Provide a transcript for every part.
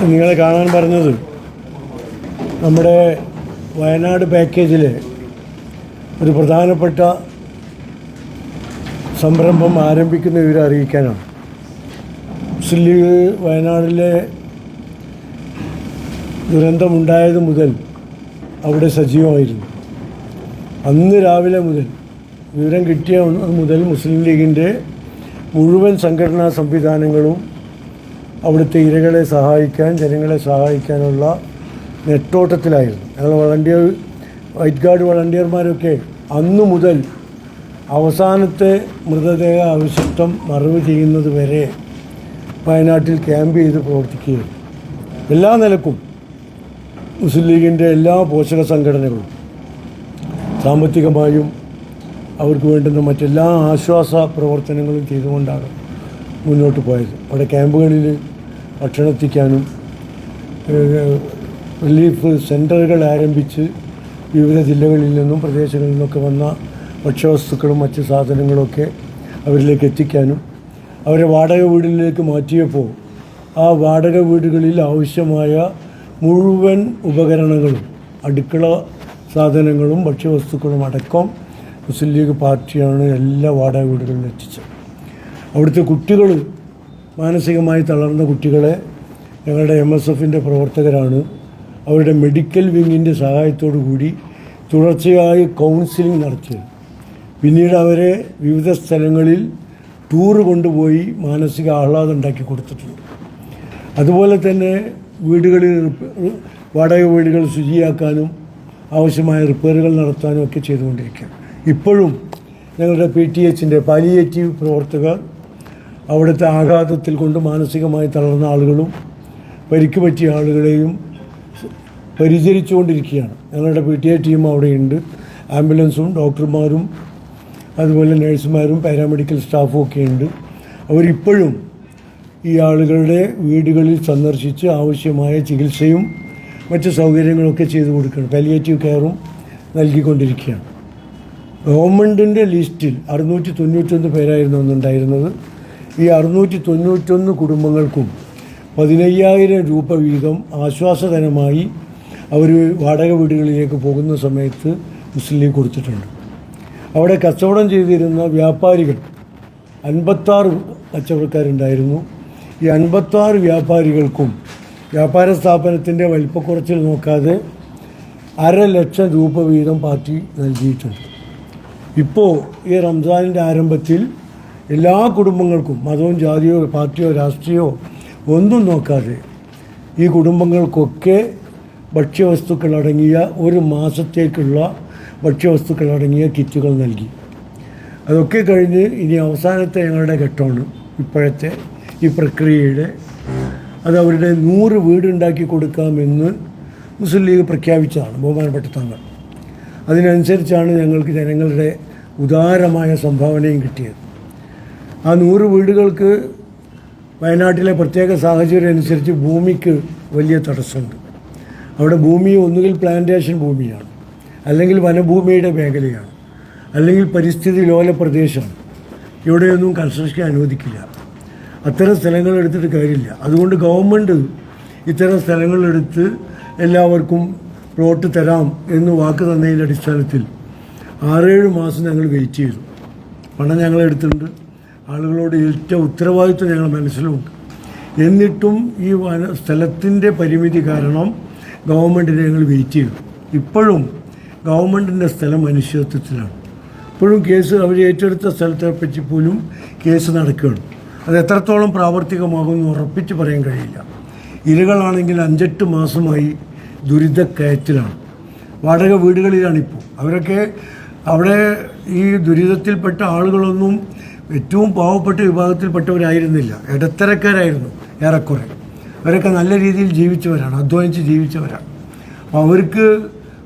നിങ്ങളെ കാണാൻ പറഞ്ഞത് നമ്മുടെ വയനാട് പാക്കേജിലെ ഒരു പ്രധാനപ്പെട്ട സംരംഭം ആരംഭിക്കുന്ന വിവരം അറിയിക്കാനാണ്. മുസ്ലിം ലീഗ് വയനാടിലെ ദുരന്തമുണ്ടായത് മുതൽ അവിടെ സജീവമായിരുന്നു. അന്ന് രാവിലെ മുതൽ വിവരം കിട്ടിയ മുതൽ മുസ്ലിം ലീഗിന്റെ മുഴുവൻ സംഘടനാ സംവിധാനങ്ങളും അവിടുത്തെ ഇരകളെ സഹായിക്കാൻ ജനങ്ങളെ സഹായിക്കാനുള്ള നെട്ടോട്ടത്തിലായിരുന്നു. ഞങ്ങൾ വളണ്ടിയർ വൈറ്റ് ഗാർഡ് വളണ്ടിയർമാരൊക്കെ അന്നു മുതൽ അവസാനത്തെ മൃതദേഹ അവശിഷ്ടം മറവ് ചെയ്യുന്നത് വരെ വയനാട്ടിൽ ക്യാമ്പ് ചെയ്ത് പ്രവർത്തിക്കുകയും എല്ലാ നിലക്കും മുസ്ലിം ലീഗിന്റെ എല്ലാ പോഷക സംഘടനകളും സാമ്പത്തികമായും അവർക്ക് വേണ്ടുന്ന മറ്റെല്ലാ ആശ്വാസ പ്രവർത്തനങ്ങളും ചെയ്തുകൊണ്ടാണ് മുന്നോട്ട് പോയത്. അവിടെ ക്യാമ്പുകളിൽ ഭക്ഷണം എത്തിക്കാനും ഏഹ്, റിലീഫ് സെന്ററുകൾ ആരംഭിച്ച് വിവിധ ജില്ലകളിൽ നിന്നും പ്രദേശങ്ങളിൽ നിന്നൊക്കെ വന്ന ഭക്ഷ്യവസ്തുക്കളും മറ്റ് സാധനങ്ങളൊക്കെ അവരിലേക്ക് എത്തിക്കാനും അവരെ വാടക വീടുകളിലേക്ക് മാറ്റിയപ്പോൾ ആ വാടക വീടുകളിൽ ആവശ്യമായ മുഴുവൻ ഉപകരണങ്ങളും അടുക്കള സാധനങ്ങളും ഭക്ഷ്യവസ്തുക്കളും അടക്കം മുസ്ലിം ലീഗ് പാർട്ടിയാണ് എല്ലാ വാടക വീടുകളിലും എത്തിച്ചത്. അവിടുത്തെ കുട്ടികൾ മാനസികമായി തളർന്ന കുട്ടികളെ ഞങ്ങളുടെ എം എസ് എഫിന്റെ പ്രവർത്തകരാണ്. അവരുടെ മെഡിക്കൽ വിങ്ങിന്റെ സഹായത്തോടു കൂടി തുടർച്ചയായി കൗൺസിലിംഗ് നടത്തിയത് പിന്നീട് അവരെ വിവിധ സ്ഥലങ്ങളിൽ ടൂറ് കൊണ്ടുപോയി മാനസിക ആഹ്ലാദം ഉണ്ടാക്കി കൊടുത്തിട്ടുണ്ട്. അതുപോലെ തന്നെ വീടുകളിൽ വാടക വീടുകൾ ശുചിയാക്കാനും ആവശ്യമായ റിപ്പയറുകൾ നടത്താനും ഒക്കെ ചെയ്തുകൊണ്ടിരിക്കുകയാണ്. ഇപ്പോഴും ഞങ്ങളുടെ പി ടി എച്ചിന്റെ പാലിയേറ്റീവ് പ്രവർത്തകർ അവിടുത്തെ ആഘാതത്തിൽ കൊണ്ട് മാനസികമായി തളർന്ന ആളുകളും പരിക്ക് പറ്റിയ ആളുകളെയും പരിചരിച്ചുകൊണ്ടിരിക്കുകയാണ്. ഞങ്ങളുടെ പി ടി എ ടീം അവിടെയുണ്ട്. ആംബുലൻസും ഡോക്ടർമാരും അതുപോലെ നഴ്സുമാരും പാരാമെഡിക്കൽ സ്റ്റാഫും ഒക്കെ ഉണ്ട് അവരിപ്പോഴും ഈ ആളുകളുടെ വീടുകളിൽ സന്ദർശിച്ച് ആവശ്യമായ ചികിത്സയും മറ്റ് സൗകര്യങ്ങളൊക്കെ ചെയ്തു കൊടുക്കുകയാണ്. പാലിയേറ്റീവ് കെയറും നൽകിക്കൊണ്ടിരിക്കുകയാണ്. ഗവൺമെന്റിന്റെ ലിസ്റ്റിൽ അറുന്നൂറ്റി തൊണ്ണൂറ്റൊന്ന് പേരായിരുന്നു അന്നുണ്ടായിരുന്നത്. ഈ അറുന്നൂറ്റി തൊണ്ണൂറ്റൊന്ന് കുടുംബങ്ങൾക്കും പതിനയ്യായിരം രൂപ വീതം ആശ്വാസധനമായി അവർ വാടക വീടുകളിലേക്ക് പോകുന്ന സമയത്ത് മുസ്ലിം ലീഗ് കൊടുത്തിട്ടുണ്ട്. അവിടെ കച്ചവടം ചെയ്തിരുന്ന വ്യാപാരികൾ അൻപത്താറ് കച്ചവടക്കാരുണ്ടായിരുന്നു. ഈ അൻപത്താറ് വ്യാപാരികൾക്കും വ്യാപാര സ്ഥാപനത്തിന്റെ വലിപ്പക്കുറച്ചിൽ നോക്കാതെ അര ലക്ഷം രൂപ വീതം പാർട്ടി നൽകിയിട്ടുണ്ട്. ഇപ്പോൾ ഈ റംസാനിന്റെ ആരംഭത്തിൽ എല്ലാ കുടുംബങ്ങൾക്കും മതവും ജാതിയോ പാർട്ടിയോ രാഷ്ട്രീയമോ ഒന്നും നോക്കാതെ ഈ കുടുംബങ്ങൾക്കൊക്കെ ഭക്ഷ്യവസ്തുക്കൾ അടങ്ങിയ ഒരു മാസത്തേക്കുള്ള ഭക്ഷ്യവസ്തുക്കൾ അടങ്ങിയ കിറ്റുകൾ നൽകി. അതൊക്കെ കഴിഞ്ഞ് ഇനി അവസാനത്തെ ഞങ്ങളുടെ ഘട്ടമാണ് ഇപ്പോഴത്തെ ഈ പ്രക്രിയയുടെ. അത് അവരുടെ നൂറ് വീടുണ്ടാക്കി കൊടുക്കാമെന്ന് മുസ്ലിം ലീഗ് പ്രഖ്യാപിച്ചതാണ് ബഹുമാനപ്പെട്ട തങ്ങൾ. അതിനനുസരിച്ചാണ് ഞങ്ങൾക്ക് ജനങ്ങളുടെ ഉദാരമായ സംഭാവനയും കിട്ടിയത്. ആ നൂറ് വീടുകൾക്ക് വയനാട്ടിലെ പ്രത്യേക സാഹചര്യം അനുസരിച്ച് ഭൂമിക്ക് വലിയ തടസ്സമുണ്ട്. അവിടെ ഭൂമി ഒന്നുകിൽ പ്ലാന്റേഷൻ ഭൂമിയാണ് അല്ലെങ്കിൽ വനഭൂമിയുടെ മേഖലയാണ് അല്ലെങ്കിൽ പരിസ്ഥിതി ലോല പ്രദേശമാണ്. ഇവിടെയൊന്നും കൺസ്ട്രക്ഷൻ അനുവദിക്കില്ല. അത്തരം സ്ഥലങ്ങൾ എടുത്തിട്ട് കാര്യമില്ല. അതുകൊണ്ട് ഗവൺമെന്റ് ഇത്തരം സ്ഥലങ്ങളെടുത്ത് എല്ലാവർക്കും പ്ലോട്ട് തരാം എന്ന് വാക്ക് തന്നതിന്റെ അടിസ്ഥാനത്തിൽ ആറേഴ് മാസം ഞങ്ങൾ വെയിറ്റ് ചെയ്തു. പണം ഞങ്ങൾ എടുത്തിട്ടുണ്ട് ആളുകളോട് ഏറ്റവും ഉത്തരവാദിത്വം ഞങ്ങൾ മനസ്സിലുണ്ട്. എന്നിട്ടും ഈ വന സ്ഥലത്തിന്റെ പരിമിതി കാരണം ഗവൺമെന്റിനെ ഞങ്ങൾ വെയിറ്റ് ചെയ്തു. ഇപ്പോഴും ഗവൺമെന്റിന്റെ സ്ഥലം അനിശ്ചിതത്വത്തിലാണ്. ഇപ്പോഴും കേസ് അവർ ഏറ്റെടുത്ത സ്ഥലത്തെ പറ്റി പോലും കേസ് നടക്കുകയാണ്. അത് എത്രത്തോളം പ്രാവർത്തികമാകുമെന്ന് ഉറപ്പിച്ച് പറയാൻ കഴിയില്ല. ഇരകളാണെങ്കിൽ അഞ്ചെട്ട് മാസമായി ദുരിതക്കയറ്റിലാണ് വാടക വീടുകളിലാണിപ്പോൾ. അവരൊക്കെ അവിടെ ഈ ദുരിതത്തിൽപ്പെട്ട ആളുകളൊന്നും ഏറ്റവും പാവപ്പെട്ട വിഭാഗത്തിൽപ്പെട്ടവരായിരുന്നില്ല. ഇടത്തരക്കാരായിരുന്നു ഏറെക്കുറെ. അവരൊക്കെ നല്ല രീതിയിൽ ജീവിച്ചവരാണ് അധ്വാനിച്ച് ജീവിച്ചവരാണ്. അപ്പോൾ അവർക്ക്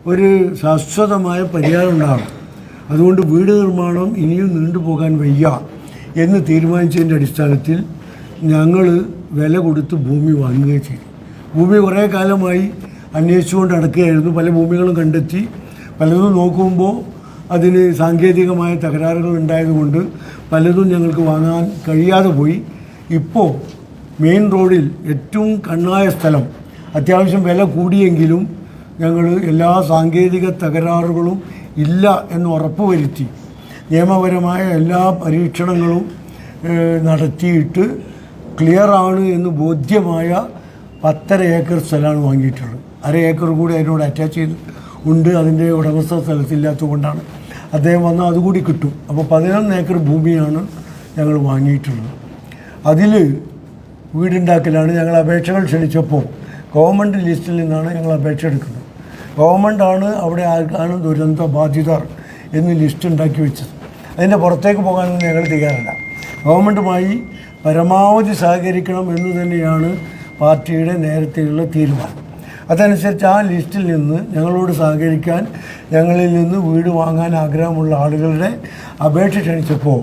ഒരു ശാശ്വതമായ പരിഹാരം ഉണ്ടാകണം. അതുകൊണ്ട് വീട് നിർമ്മാണം ഇനിയും നീണ്ടുപോകാൻ വയ്യ എന്ന് തീരുമാനിച്ചതിന്റെ അടിസ്ഥാനത്തിൽ ഞങ്ങൾ വില കൊടുത്ത് ഭൂമി വാങ്ങുകയും ചെയ്തു. ഭൂമി കുറേ കാലമായി അന്വേഷിച്ചുകൊണ്ട് അടക്കുകയായിരുന്നു പല ഭൂമികളും കണ്ടെത്തി. പലതും നോക്കുമ്പോൾ അതിന് സാങ്കേതികമായ തകരാറുകൾ ഉണ്ടായതുകൊണ്ട് പലതും ഞങ്ങൾക്ക് വാങ്ങാൻ കഴിയാതെ പോയി. ഇപ്പോൾ മെയിൻ റോഡിൽ ഏറ്റവും കണ്ണായ സ്ഥലം അത്യാവശ്യം വില കൂടിയെങ്കിലും ഞങ്ങൾ എല്ലാ സാങ്കേതിക തകരാറുകളും ഇല്ല എന്ന് ഉറപ്പുവരുത്തി നിയമപരമായ എല്ലാ പരീക്ഷണങ്ങളും നടത്തിയിട്ട് ക്ലിയർ ആണ് എന്ന് ബോധ്യമായ പത്തര ഏക്കർ സ്ഥലമാണ് വാങ്ങിയിട്ടുള്ളത്. അര ഏക്കർ കൂടി അതിനോട് അറ്റാച്ച് ചെയ്ത് ഉണ്ട്. അതിന്റെ ഉടമസ്ഥ സ്ഥലത്തില്ലാത്തത് കൊണ്ടാണ് അദ്ദേഹം വന്നാൽ അതുകൂടി കിട്ടും. അപ്പോൾ പതിനൊന്ന് ഏക്കർ ഭൂമിയാണ് ഞങ്ങൾ വാങ്ങിയിട്ടുള്ളത്. അതിൽ വീടുണ്ടാക്കലാണ് ഞങ്ങൾ അപേക്ഷകൾ ക്ഷണിച്ചപ്പോൾ ഗവൺമെന്റ് ലിസ്റ്റിൽ നിന്നാണ് ഞങ്ങൾ അപേക്ഷ എടുക്കുന്നത്. ഗവൺമെന്റാണ് അവിടെ ആർക്കാണ് ദുരന്ത ബാധിതർ എന്ന് ലിസ്റ്റ് ഉണ്ടാക്കി വെച്ചത്. അതിന്റെ പുറത്തേക്ക് പോകാനൊന്നും ഞങ്ങൾ തയ്യാറല്ല. ഗവൺമെന്റുമായി പരമാവധി സഹകരിക്കണം എന്ന് തന്നെയാണ് പാർട്ടിയുടെ നേരത്തെയുള്ള തീരുമാനം. അതനുസരിച്ച് ആ ലിസ്റ്റിൽ നിന്ന് ഞങ്ങളോട് സഹകരിക്കാൻ ഞങ്ങളിൽ നിന്ന് വീട് വാങ്ങാൻ ആഗ്രഹമുള്ള ആളുകളുടെ അപേക്ഷ ക്ഷണിച്ചപ്പോൾ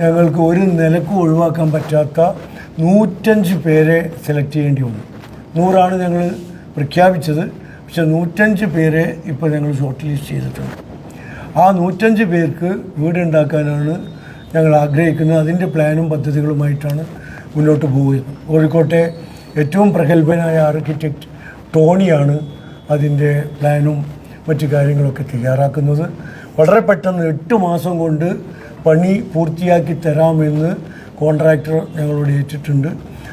ഞങ്ങൾക്ക് ഒരു നിലക്കും ഒഴിവാക്കാൻ പറ്റാത്ത നൂറ്റഞ്ച് പേരെ സെലക്ട് ചെയ്യേണ്ടി വന്നു. നൂറാണ് ഞങ്ങൾ പ്രഖ്യാപിച്ചത്. പക്ഷെ നൂറ്റഞ്ച് പേരെ ഇപ്പോൾ ഞങ്ങൾ ഷോർട്ട് ലിസ്റ്റ് ചെയ്തിട്ടുണ്ട്. ആ നൂറ്റഞ്ച് പേർക്ക് വീടുണ്ടാക്കാനാണ് ഞങ്ങൾ ആഗ്രഹിക്കുന്നത്. അതിന്റെ പ്ലാനും പദ്ധതികളുമായിട്ടാണ് മുന്നോട്ട് പോകുന്നത് കോഴിക്കോട്ടെ ഏറ്റവും പ്രഗത്ഭനായ ആർക്കിടെക്റ്റ് ടോണിയാണ് അതിന്റെ പ്ലാനും മറ്റു കാര്യങ്ങളൊക്കെ തയ്യാറാക്കുന്നത്. വളരെ പെട്ടെന്ന് എട്ട് മാസം കൊണ്ട് പണി പൂർത്തിയാക്കി തരാമെന്ന് കോൺട്രാക്ടർ ഞങ്ങളോട് ഏറ്റിട്ടുണ്ട്.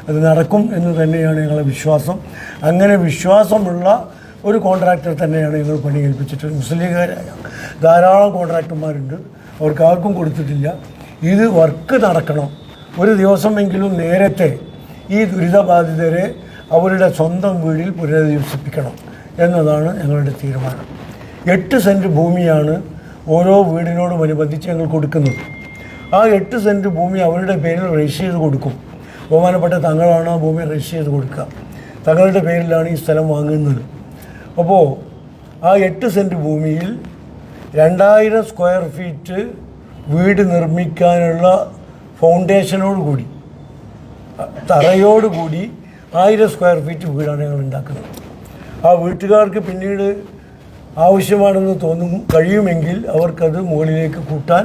അത് നടക്കും എന്ന് തന്നെയാണ് ഞങ്ങളുടെ വിശ്വാസം. അങ്ങനെ വിശ്വാസമുള്ള ഒരു കോൺട്രാക്ടർ തന്നെയാണ് ഞങ്ങൾ പണി ഏൽപ്പിച്ചിട്ട് മുസ്ലിം ലീഗുകാരായ ധാരാളം കോൺട്രാക്ടർമാരുണ്ട്. അവർക്ക് ആർക്കും കൊടുത്തിട്ടില്ല. ഇത് വർക്ക് നടക്കണം. ഒരു ദിവസമെങ്കിലും നേരത്തെ ഈ ദുരിതബാധിതരെ അവരുടെ സ്വന്തം വീടിൽ പുനരധിവസിപ്പിക്കണം എന്നതാണ് ഞങ്ങളുടെ തീരുമാനം. എട്ട് സെന്റ് ഭൂമിയാണ് ഓരോ വീടിനോടും അനുബന്ധിച്ച് ഞങ്ങൾ കൊടുക്കുന്നത്. ആ എട്ട് സെന്റ് ഭൂമി അവരുടെ പേരിൽ രജിസ്റ്റർ ചെയ്ത് കൊടുക്കും. ബഹുമാനപ്പെട്ട തങ്ങളാണ് ആ ഭൂമി രജിസ്റ്റർ ചെയ്ത് കൊടുക്കുക. തങ്ങളുടെ പേരിലാണ് ഈ സ്ഥലം വാങ്ങുന്നത്. അപ്പോൾ ആ എട്ട് സെന്റ് ഭൂമിയിൽ രണ്ടായിരം സ്ക്വയർ ഫീറ്റ് വീട് നിർമ്മിക്കാനുള്ള ഫൗണ്ടേഷനോട് കൂടി തറയോടുകൂടി ആയിരം സ്ക്വയർ ഫീറ്റ് വീടാണ് ഞങ്ങൾ ഉണ്ടാക്കുന്നത്. ആ വീട്ടുകാർക്ക് പിന്നീട് ആവശ്യമാണെന്ന് തോന്നും കഴിയുമെങ്കിൽ അവർക്കത് മുകളിലേക്ക് കൂട്ടാൻ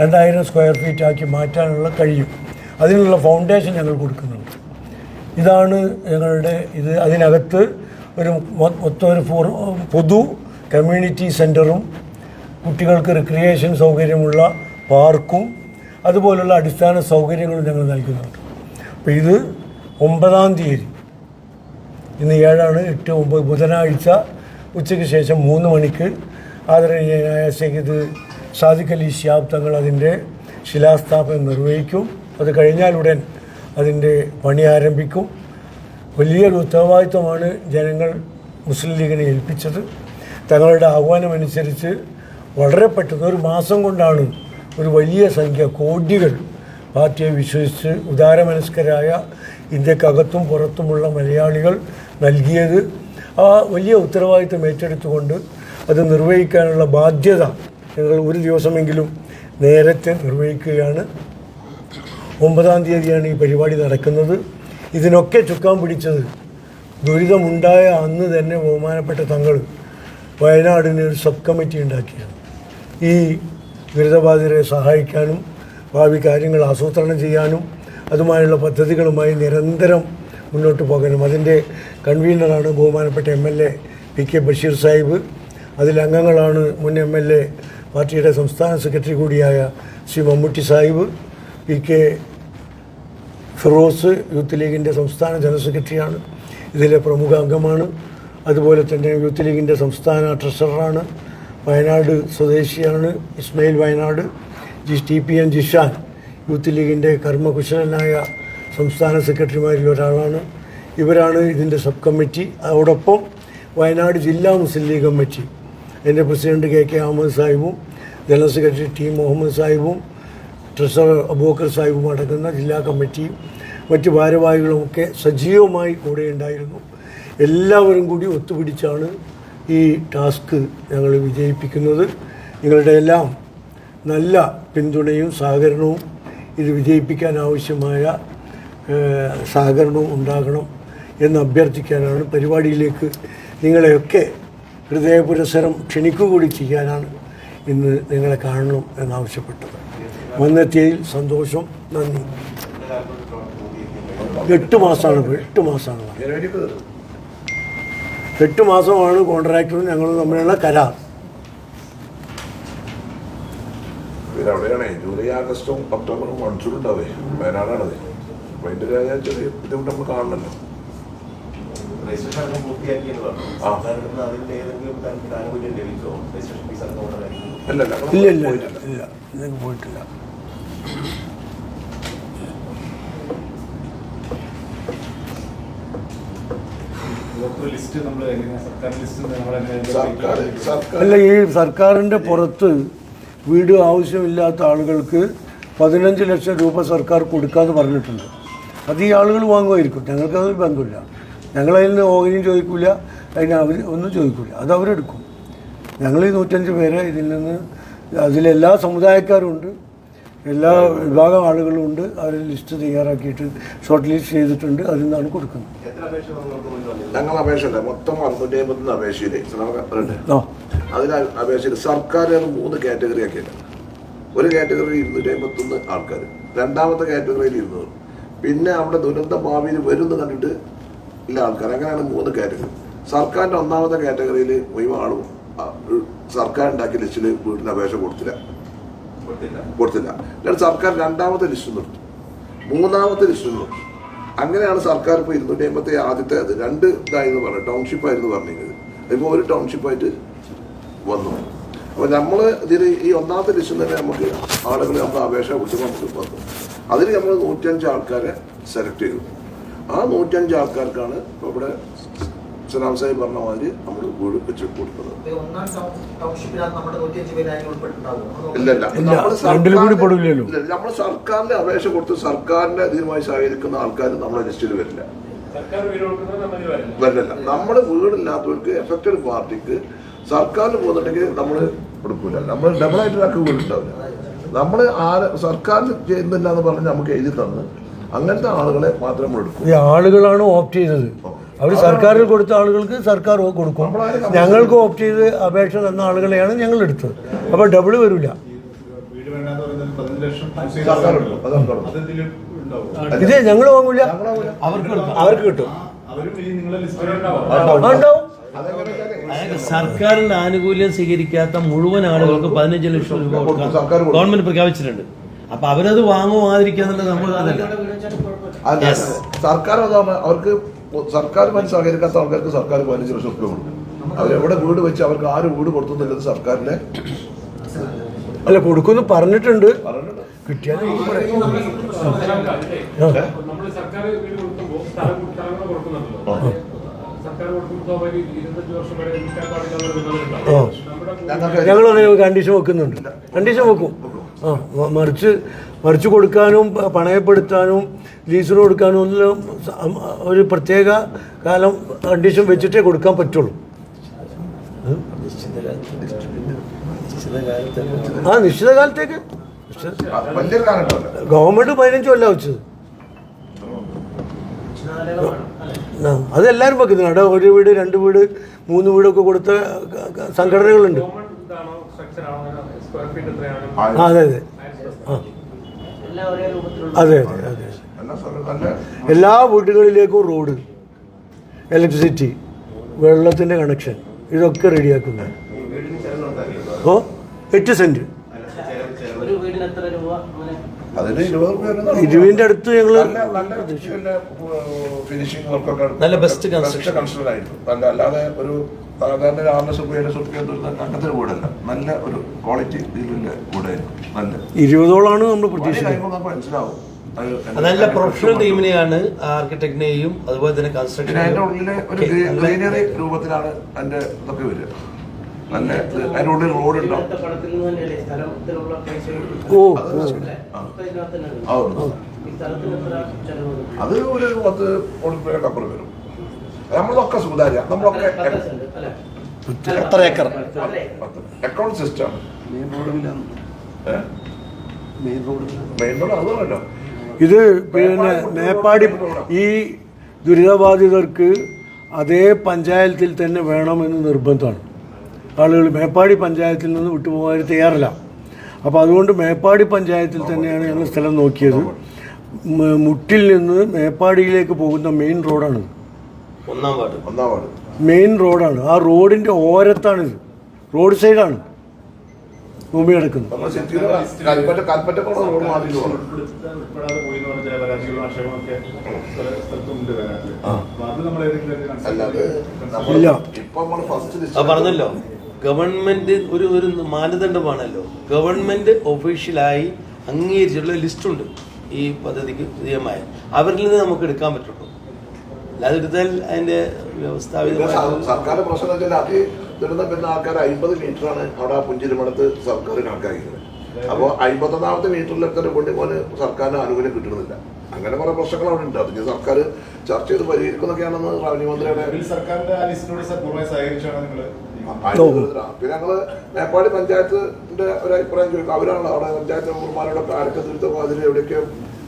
രണ്ടായിരം സ്ക്വയർ ഫീറ്റ് ആക്കി മാറ്റാനുള്ള കഴിയും. അതിനുള്ള ഫൗണ്ടേഷൻ ഞങ്ങൾ കൊടുക്കുന്നുണ്ട്. ഇതാണ് ഞങ്ങളുടെ ഇത്. അതിനകത്ത് ഒരു മൊത്തം ഒരു പൊതു കമ്മ്യൂണിറ്റി സെന്ററും കുട്ടികൾക്ക് റിക്രിയേഷൻ സൗകര്യമുള്ള പാർക്കും അതുപോലുള്ള അടിസ്ഥാന സൗകര്യങ്ങളും ഞങ്ങൾ നൽകുന്നുണ്ട്. അപ്പോൾ ഇത് ഒമ്പതാം തീയതി. ഇന്ന് ഏഴാണ് എട്ട് ഒമ്പത്. ബുധനാഴ്ച ഉച്ചയ്ക്ക് ശേഷം മൂന്ന് മണിക്ക് ആദരണീയനായ സെയ്ദ് സാദിഖ് അലി ഷിയാബ് തങ്ങൾ അതിന്റെ ശിലാസ്ഥാപനം നിർവഹിക്കും. അത് കഴിഞ്ഞാലുടൻ അതിന്റെ പണി ആരംഭിക്കും. വലിയൊരു ഉത്തരവാദിത്വമാണ് ജനങ്ങൾ മുസ്ലിം ലീഗിനെ ഏൽപ്പിച്ചത്. തങ്ങളുടെ ആഹ്വാനമനുസരിച്ച് വളരെ പെട്ടെന്ന് ഒരു മാസം കൊണ്ടാണ് ഒരു വലിയ സംഖ്യ കോടികൾ പാർട്ടിയെ വിശ്വസിച്ച് ഉദാരമനസ്കരായ ഇന്ത്യക്കകത്തും പുറത്തുമുള്ള മലയാളികൾ നൽകിയത് ആ വലിയ ഉത്തരവാദിത്വം ഏറ്റെടുത്തുകൊണ്ട് അത് നിർവഹിക്കാനുള്ള ബാധ്യത ഞങ്ങൾ ഒരു ദിവസമെങ്കിലും നേരത്തെ നിർവഹിക്കുകയാണ്. ഒമ്പതാം തീയതിയാണ് ഈ പരിപാടി നടക്കുന്നത്. ഇതിനൊക്കെ ചുക്കാൻ പിടിച്ചത് ദുരിതമുണ്ടായ അന്ന് തന്നെ ബഹുമാനപ്പെട്ട തങ്ങൾ വയനാടിന് ഒരു സബ് കമ്മിറ്റി ഉണ്ടാക്കിയാണ്. ഈ ദുരിതബാധിതരെ സഹായിക്കാനും ഭാവി കാര്യങ്ങൾ ആസൂത്രണം ചെയ്യാനും അതുമായുള്ള പദ്ധതികളുമായി നിരന്തരം മുന്നോട്ട് പോകാനും അതിന്റെ കൺവീനറാണ് ബഹുമാനപ്പെട്ട M L A P K Basheer Sahib. അതിലംഗങ്ങളാണ് മുൻ എം എൽ എ പാർട്ടിയുടെ സംസ്ഥാന സെക്രട്ടറി കൂടിയായ ശ്രീ മമ്മൂട്ടി സാഹിബ് പി കെ ഫിറോസ് യൂത്ത് ലീഗിന്റെ സംസ്ഥാന ജനറൽ സെക്രട്ടറിയാണ്. ഇതിലെ പ്രമുഖ അംഗമാണ്. അതുപോലെ തന്നെ യൂത്ത് ലീഗിന്റെ സംസ്ഥാന ട്രഷററാണ്. വയനാട് സ്വദേശിയാണ് Ismail Wayanad. G T P N Jishan. Youth ലീഗിന്റെ കർമ്മകുശലനായ സംസ്ഥാന സെക്രട്ടറിമാരിൽ ഒരാളാണ്. ഇവരാണ് ഇതിന്റെ സബ് കമ്മിറ്റി. അതോടൊപ്പം വയനാട് ജില്ലാ മുസ്ലിം ലീഗ് കമ്മിറ്റി. എന്റെ പ്രസിഡന്റ് കെ കെ അഹമ്മദ് സാഹിബും ജനറൽ സെക്രട്ടറി ടി മുഹമ്മദ് സാഹിബും ട്രഷറർ അബൂക്കർ സാഹിബും അടങ്ങുന്ന ജില്ലാ കമ്മിറ്റിയും മറ്റ് ഭാരവാഹികളുമൊക്കെ സജീവമായി കൂടെ ഉണ്ടായിരുന്നു. എല്ലാവരും കൂടി ഒത്തുപിടിച്ചാണ് ഈ ടാസ്ക് ഞങ്ങൾ വിജയിപ്പിക്കുന്നത്. നിങ്ങളുടെ എല്ലാം നല്ല പിന്തുണയും സഹകരണവും ഇത് വിജയിപ്പിക്കാൻ ആവശ്യമായ സഹകരണവും ഉണ്ടാകണം എന്ന് അഭ്യർത്ഥിക്കാനാണ് പരിപാടിയിലേക്ക് നിങ്ങളെയൊക്കെ ഹൃദയപുരസരം ക്ഷണിക്കുകൂടി ചെയ്യാനാണ് ഇന്ന് നിങ്ങളെ കാണണം എന്നാവശ്യപ്പെട്ടത്. വന്നെത്തിയതിൽ സന്തോഷം നന്ദി. എട്ട് മാസമാണ് എട്ട് മാസമാണ്. എട്ട് മാസമാണ് കോൺട്രാക്ടറും ഞങ്ങളും തമ്മിലുള്ള കരാർ. പിന്നെ അവിടെയാണ് ജൂലൈ ആഗസ്റ്റും ഒക്ടോബറും മൺസൂൺ ഉണ്ടാവേ വയനാടാണത്. അപ്പൊ അതിന്റെ ഒരു ചെറിയ ബുദ്ധിമുട്ട് നമ്മൾ കാണണല്ലോ. ഇല്ല ഇല്ല. പോയിട്ടില്ല. ഡോക്ടർ ലിസ്റ്റ് നമ്മൾ എങ്ങനെയാ? സർക്കാർ ലിസ്റ്റ് നമ്മൾ സർക്കാർ സർക്കാർ അല്ല ഈ സർക്കാരിന്റെ പുറത്ത് വീട് ആവശ്യമില്ലാത്ത ആളുകൾക്ക് പതിനഞ്ച് ലക്ഷം രൂപ സർക്കാർ കൊടുക്കാമെന്ന് പറഞ്ഞിട്ടുണ്ട്. അത് ഈ ആളുകൾ വാങ്ങുമായിരിക്കും. ഞങ്ങൾക്കതൊരു ബന്ധമില്ല. ഞങ്ങളതിൽ നിന്ന് ഓഹരിയും ചോദിക്കില്ല അതിന് അവർ ഒന്നും ചോദിക്കില്ല അത് അവരെടുക്കും. ഞങ്ങൾ ഈ നൂറ്റഞ്ച് പേരെ ഇതിൽ നിന്ന് അതിലെല്ലാ സമുദായക്കാരും ഉണ്ട് എല്ലാ വിഭാഗം ആളുകളും ഉണ്ട് അവർ ലിസ്റ്റ് തയ്യാറാക്കിയിട്ട് ഷോർട്ട് ലിസ്റ്റ് ചെയ്തിട്ടുണ്ട്. അതിൽ നിന്നാണ് കൊടുക്കുന്നത്. ഞങ്ങൾ അപേക്ഷ മൊത്തം അപേക്ഷയില്ലേ? സർക്കാർ അപേക്ഷയിൽ സർക്കാർ മൂന്ന് കാറ്റഗറി ആക്കിയില്ല ഒരു കാറ്റഗറിയിൽ ഇരുന്നൂറ്റി അമ്പത്തൊന്ന് ആൾക്കാർ രണ്ടാമത്തെ കാറ്റഗറിയിൽ ഇരുന്നൂറ്. പിന്നെ അവിടെ ദുരന്ത ഭാവിയിൽ വരുമെന്ന് കണ്ടിട്ട് ഇല്ല ആൾക്കാർ. അങ്ങനെയാണ് മൂന്ന് കാറ്റഗറി. സർക്കാരിന്റെ ഒന്നാമത്തെ കാറ്റഗറിയിൽ മുഴുവൻ ആളും സർക്കാർ ഉണ്ടാക്കിയ ലിസ്റ്റിൽ വീട്ടിന് അപേക്ഷ കൊടുത്തില്ല. കൊടുത്തില്ല. കൊടുത്തില്ല. എന്നിട്ട് സർക്കാർ രണ്ടാമത്തെ ലിസ്റ്റ് നിർത്തി. മൂന്നാമത്തെ ലിസ്റ്റ് നിർത്തി. അങ്ങനെയാണ് സർക്കാർ ഇപ്പോൾ ഇരുന്നൂറ്റി അമ്പത്തി ആദ്യത്തെ അത് രണ്ട് ഇതായിരുന്നു പറഞ്ഞത് ടൗൺഷിപ്പായിരുന്നു പറഞ്ഞിരുന്നത് ഇപ്പോൾ ഒരു ടൗൺഷിപ്പായിട്ട് വന്നു. അപ്പോൾ നമ്മൾ ഇതിൽ ഈ ഒന്നാമത്തെ ലിസ്റ്റിൽ തന്നെ നമുക്ക് ആളുകൾ നമ്മൾ അപേക്ഷ കൊടുത്തപ്പോൾ നമുക്ക് വന്നു. അതിൽ നമ്മൾ നൂറ്റഞ്ച് ആൾക്കാരെ സെലക്ട് ചെയ്തു. ആ നൂറ്റഞ്ച് ആൾക്കാർക്കാണ് ഇപ്പോൾ ഇവിടെ സലാം സാഹിബ് പറഞ്ഞ മാതിരി നമ്മൾ വീട് വെച്ച് കൊടുക്കുന്നത്. ഈ ഒന്നാം ടൗൺ- ടൗൺഷിപ്പിനകത്ത് നമ്മുടെ നൂറ്റിയഞ്ച് പേര് അതിൽ ഇല്ല ഇല്ല. ഇല്ല, നമ്മൾ കൂടി സർക്കാരിന്റെ- ഇല്ല, നമ്മൾ സർക്കാരിന്റെ അപേക്ഷ കൊടുത്ത് സർക്കാരിന്റെ ഇതിനുമായി സഹകരിക്കുന്ന ആൾക്കാർ നമ്മുടെ ലിസ്റ്റിൽ വരില്ല. നമ്മൾ വരില്ല വരില്ല. നമ്മുടെ വീടില്ലാത്തവർക്ക് എഫക്റ്റഡ് പാർട്ടിക്ക് സർക്കാരിന് പോകുന്നുണ്ടെങ്കിൽ നമ്മൾ കൊടുക്കൂല. നമ്മൾ ഡബിളായിട്ട് ഒരാൾക്ക് വീടുണ്ടാവില്ല. നമ്മൾ ആര് സർക്കാർ ചെയ്യുന്നില്ല എന്ന് പറഞ്ഞ് നമുക്ക് എഴുതി തന്ന് അങ്ങനത്തെ ആളുകളെ മാത്രം നമ്മൾ എടുക്കും. ഈ ആളുകളാണ് ഓപ്റ്റ് ചെയ്തത്. അവർ സർക്കാരിൽ കൊടുത്ത ആളുകൾക്ക് സർക്കാർ കൊടുക്കും. ഞങ്ങൾക്ക് ഓപ്റ്റ് ചെയ്ത് അപേക്ഷ തന്ന ആളുകളെയാണ് ഞങ്ങൾ എടുത്തത്. അപ്പോൾ ഡബിൾ വരില്ല ഇതേ ഞങ്ങൾ വാങ്ങൂല. അവർക്ക് അവർക്ക് കിട്ടും. അവരും ഈ നിങ്ങളെ ലിസ്റ്റിൽ ഉണ്ടാവും. ആ, ഉണ്ടാവും. അതായത് സർക്കാരിന്റെ ആനുകൂല്യം സ്വീകരിക്കാത്ത മുഴുവൻ ആളുകൾക്ക് പതിനഞ്ച് ലക്ഷം രൂപ സർക്കാർ കൊടുക്കും. ഗവൺമെന്റ് പ്രഖ്യാപിച്ചിട്ടുണ്ട്. അപ്പൊ അവരത് വാങ്ങുവാതിരിക്കാന്നുള്ള നമ്മൾ അതല്ല. അല്ല, അവർക്ക് സർക്കാർ സർക്കാരുമായി സഹകരിക്കാത്ത ആൾക്കാർക്ക് സർക്കാർ പതിനഞ്ച് ലക്ഷം രൂപ കൊടുക്കും. അവരെവിടെ വീട് വെച്ച് അവർക്ക് ആര് വീട് കൊടുത്തുന്നില്ലത് സർക്കാരിന്റെ അല്ല കൊടുക്കുമെന്ന് പറഞ്ഞിട്ടുണ്ട്. കിട്ടിയാലും കിട്ടിയാൽ നമ്മൾ സർക്കാർ വീട് കൊടുക്കുമ്പോൾ കൊടുക്കുന്നുണ്ടല്ലോ. അതിന് കണ്ടീഷൻ വെക്കുന്നുണ്ട്. കണ്ടീഷൻ വെക്കും. ആ മറിച്ച് മറിച്ച് കൊടുക്കാനും പണയപ്പെടുത്താനും ലീസിന് കൊടുക്കാനും ഒന്നും ഒരു പ്രത്യേക കാലം കണ്ടീഷൻ വെച്ചിട്ടേ കൊടുക്കാൻ പറ്റുള്ളൂ. ആ നിശ്ചിത കാലത്തേക്ക്. ഗവൺമെന്റ് പതിനഞ്ച് കൊല്ലം വെച്ചത്. അത് എല്ലാവരും അവിടെ ഒരു വീട് രണ്ട് വീട് മൂന്ന് വീടൊക്കെ കൊടുത്ത സംഘടനകളുണ്ട്. അതെ അതെ അതെ അതെ. അതെ എല്ലാ വീടുകളിലേക്കും റോഡ് ഇലക്ട്രിസിറ്റി വെള്ളത്തിന്റെ കണക്ഷൻ ഇതൊക്കെ റെഡിയാക്കുന്നത് ഓ എട്ട് സെന്റ് ചെലവ്- ചെലവ്. ഒരു വീടിന് എത്ര രൂപ അങ്ങനെ അതിന് ഇരുപതിന്റെ അടുത്ത് ഞങ്ങൾ നല്ല നല്ല നല്ല ഫിനിഷിംഗ് വർക്കൊക്കെ നല്ല ബെസ്റ്റ് construction. കൺസ്ട്രക്ഷൻ ആയിരുന്നു നല്ല അല്ലാതെ ഒരു സാധാരണ ഒരു ആറ് ലക്ഷം രൂപ കൂടല്ല അങ്ങനത്തെ നല്ല ഒരു ക്വാളിറ്റി ഇതിലുള്ള വീടായിരുന്നു നല്ല. ഇരുപതോളാണ് നമ്മൾ പ്രതീക്ഷിക്കുന്നത്. മനസ്സിലാവും. നല്ല പ്രൊഫഷണൽ ടീമിനെയാണ് ആർക്കിടെക്ടിനെയും അതുപോലെ തന്നെ പിന്നെ അതിന്റെ കൺസ്ട്രക്ഷൻ ഉള്ളിലെ ഒരു ഗ്രീനറി രൂപത്തിലാണ് അതിന്റെ ഇതൊക്കെ വരിക. നല്ല അതിനോട് റോഡ് ഉണ്ടാവും? അത് ഒരു പത്ത് കോടിപ്പേരുടെ അപ്പുറം വരും. നമ്മളൊക്കെ സുതാര്യ. നമ്മളൊക്കെ അല്ലേ? എത്ര acre? Account system main road അതുമല്ലോ ഇത് പിന്നെ മേപ്പാടി ഈ ദുരിതബാധിതർക്ക് അതേ പഞ്ചായത്തിൽ തന്നെ വേണമെന്ന് നിർബന്ധമാണ്. ആളുകൾ മേപ്പാടി പഞ്ചായത്തിൽ നിന്ന് വിട്ടുപോകാൻ തയ്യാറില്ല. അപ്പോൾ അതുകൊണ്ട് മേപ്പാടി പഞ്ചായത്തിൽ തന്നെയാണ് ഞങ്ങൾ സ്ഥലം നോക്കിയത്. മുട്ടിൽ നിന്ന് മേപ്പാടിയിലേക്ക് പോകുന്ന മെയിൻ റോഡാണ്. ഒന്നാം വാർഡ്. ഒന്നാം വാർഡ്. മെയിൻ റോഡാണ്. ആ റോഡിന്റെ ഓരത്താണിത് റോഡ് സൈഡാണ്. ഭൂമി കിടക്കുന്നത്. ഇല്ല. പറഞ്ഞല്ലോ. ഗവൺമെന്റ് ഒരു ഒരു മാനദണ്ഡമാണല്ലോ. ഗവൺമെന്റ് ഒഫീഷ്യലായി അംഗീകരിച്ചിട്ടുള്ള ലിസ്റ്റുണ്ട് ഈ പദ്ധതിക്ക് വിധേയമായ. അവരിൽ നിന്ന് നമുക്ക് എടുക്കാൻ പറ്റുള്ളൂ. അല്ലാതെ എടുത്താൽ അതിന്റെ വ്യവസ്ഥാപിത സർക്കാർ പ്രശ്നം വെച്ചാൽ അത് ദുരന്തം വരുന്ന ആൾക്കാർ അമ്പത് മീറ്ററാണ് അവിടെ ആ പുഞ്ചിരിമടത്ത് സർക്കാർ കണക്കാക്കിയത് അപ്പോൾ അമ്പത്തൊന്നാമത്തെ മീറ്ററിലൊക്കെ കൊണ്ട് പോന് സർക്കാരിന് ആനുകൂല്യം കിട്ടുന്നില്ല. അങ്ങനെ കുറെ പ്രശ്നങ്ങൾ അവിടെ ഉണ്ട്. അതിന് സർക്കാർ ചർച്ച ചെയ്ത് പരിഹരിക്കുന്നൊക്കെയാണെന്ന് റവന്യൂ മന്ത്രിയുടെ സർക്കാരിന്റെ പിന്നെ ഞങ്ങൾ മേപ്പാടി പഞ്ചായത്തിന്റെ ഒരു അഭിപ്രായം ചോദിക്കും. അവരാണല്ലോ അവിടെ പഞ്ചായത്ത് മെമ്പർമാരോടൊക്കെ ആരൊക്കെ ദുരിതമോ അതിൽ എവിടെയൊക്കെ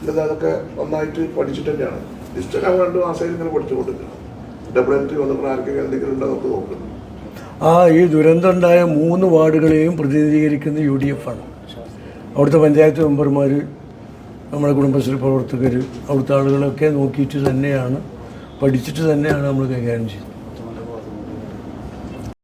ഉള്ളത് അതൊക്കെ നന്നായിട്ട് പഠിച്ചിട്ട് തന്നെയാണ്. ലിസ്റ്റ് ഞങ്ങൾ രണ്ട് മാസം ഇങ്ങനെ പഠിച്ചുകൊണ്ടിരിക്കണം ഡബിൾ എൻട്രി വന്നപ്പോൾ ആർക്കൊക്കെ എന്തെങ്കിലും ഉണ്ടോ നമുക്ക് നോക്കുന്നു. ആ ഈ ദുരന്തം ഉണ്ടായ മൂന്ന് വാർഡുകളെയും പ്രതിനിധീകരിക്കുന്ന യു ഡി എഫ് ആണ്. അവിടുത്തെ പഞ്ചായത്ത് മെമ്പർമാർ നമ്മുടെ കുടുംബശ്രീ പ്രവർത്തകർ അവിടുത്തെ ആളുകളൊക്കെ നോക്കിയിട്ട് തന്നെയാണ് പഠിച്ചിട്ട് തന്നെയാണ് നമ്മൾ കൈകാര്യം ചെയ്യുന്നത്.